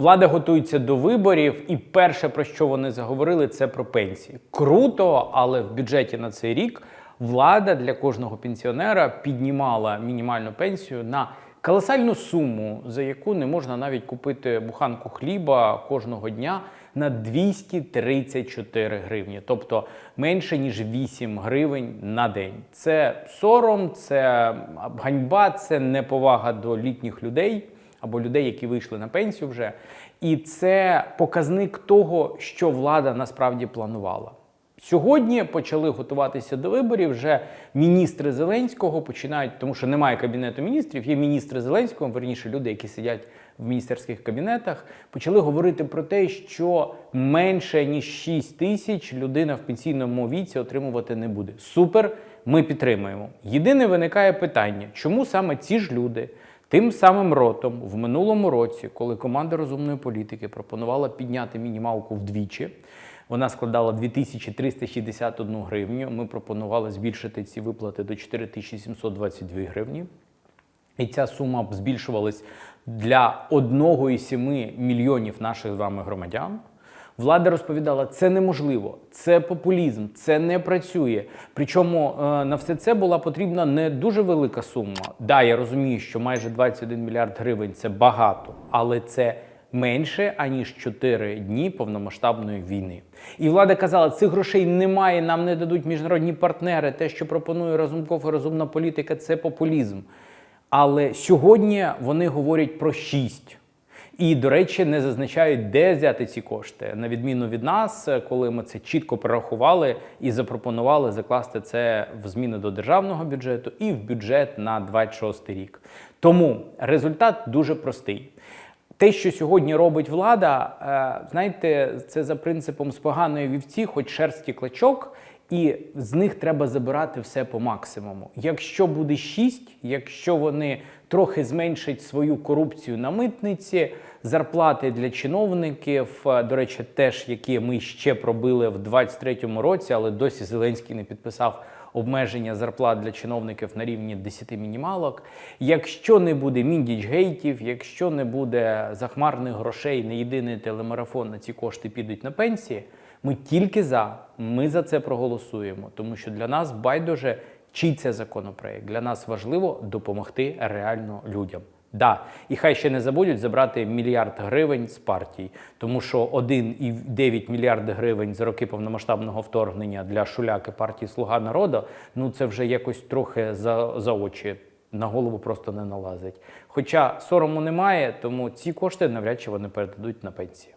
Влада готується до виборів, і перше, про що вони заговорили, це про пенсії. Круто, але в бюджеті на цей рік влада для кожного пенсіонера піднімала мінімальну пенсію на колосальну суму, за яку не можна навіть купити буханку хліба кожного дня на 234 гривні, тобто менше ніж 8 гривень на день. Це сором, це ганьба, це неповага до літніх людей або людей, які вийшли на пенсію вже. І це показник того, що влада насправді планувала. Сьогодні почали готуватися до виборів. Вже міністри Зеленського починають, тому що немає кабінету міністрів. Є міністри Зеленського, верніше люди, які сидять в міністерських кабінетах, почали говорити про те, що менше ніж 6 тисяч людина в пенсійному віці отримувати не буде. Супер, ми підтримуємо. Єдине виникає питання, чому саме ці ж люди. Тим самим ротом в минулому році, коли команда розумної політики пропонувала підняти мінімалку вдвічі, вона складала 2361 гривню. Ми пропонували збільшити ці виплати до 4722 гривні. І ця сума збільшувалась для 1,7 мільйонів наших з вами громадян. Влада розповідала, це неможливо, це популізм, це не працює. Причому е, на все це була потрібна не дуже велика сума. Да, я розумію, що майже 21 мільярд гривень це багато, але це менше аніж 4 дні повномасштабної війни. І влада казала, цих грошей немає, нам не дадуть міжнародні партнери. Те, що пропонує Разумков і розумна політика, це популізм. Але сьогодні вони говорять про 6. І, до речі, не зазначають, де взяти ці кошти, на відміну від нас, коли ми це чітко прорахували і запропонували закласти це в зміни до державного бюджету і в бюджет на 26 рік. Тому результат дуже простий. Те, що сьогодні робить влада, е, знаєте, це за принципом з поганої вівці, хоч шерсті клочок, і з них треба забирати все по максимуму. Якщо буде 6, якщо вони трохи зменшать свою корупцію на митниці, зарплати для чиновників, е, до речі, теж які ми ще пробили в 2023 році, але досі Зеленський не підписав обмеження зарплат для чиновників на рівні 10 мінімалок. Якщо не буде міндічгейтів, якщо не буде захмарних грошей, не єдиний телемарафон на ці кошти підуть на пенсії. Ми тільки за, ми за це проголосуємо, тому що для нас байдуже чий це законопроект. Для нас важливо допомогти реально людям. Да, і хай ще не забудуть забрати мільярд гривень з партій, тому що 1,9 мільярда гривень за роки повномасштабного вторгнення для шуляки партії Слуга народу. Ну це вже якось трохи за, за очі на голову просто не налазить. Хоча сорому немає, тому ці кошти навряд чи вони передадуть на пенсії.